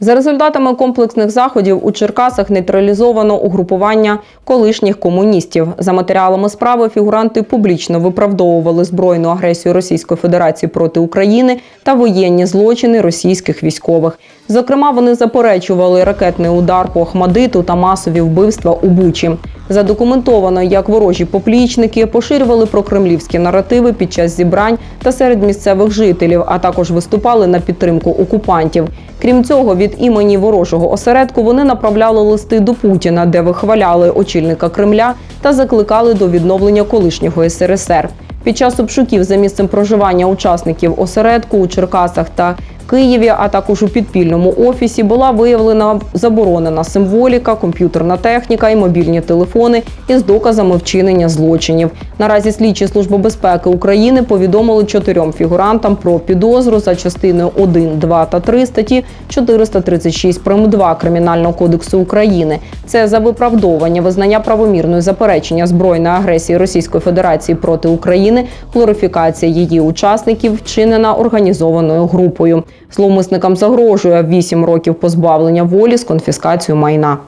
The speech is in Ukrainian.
За результатами комплексних заходів у Черкасах нейтралізовано угрупування колишніх комуністів. За матеріалами справи фігуранти публічно виправдовували збройну агресію Російської Федерації проти України та воєнні злочини російських військових. Зокрема, вони заперечували ракетний удар по Ахмадиту та масові вбивства у Бучі. Задокументовано, як ворожі поплічники поширювали прокремлівські наративи під час зібрань та серед місцевих жителів, а також виступали на підтримку окупантів. Крім цього, від імені ворожого осередку вони направляли листи до Путіна, де вихваляли очільника Кремля та закликали до відновлення колишнього СРСР. Під час обшуків за місцем проживання учасників осередку у Черкасах та Києві, а також у підпільному офісі, була виявлена заборонена символіка, комп'ютерна техніка і мобільні телефони із доказами вчинення злочинів. Наразі слідчі служби безпеки України повідомили чотирьом фігурантам про підозру за частиною 1, 2 та 3 статті 436 прим. 2 Кримінального кодексу України. Це за виправдовування визнання правомірної заперечення збройної агресії Російської Федерації проти України, глорифікація її учасників вчинена організованою групою. Зловмисникам загрожує 8 років позбавлення волі з конфіскацією майна.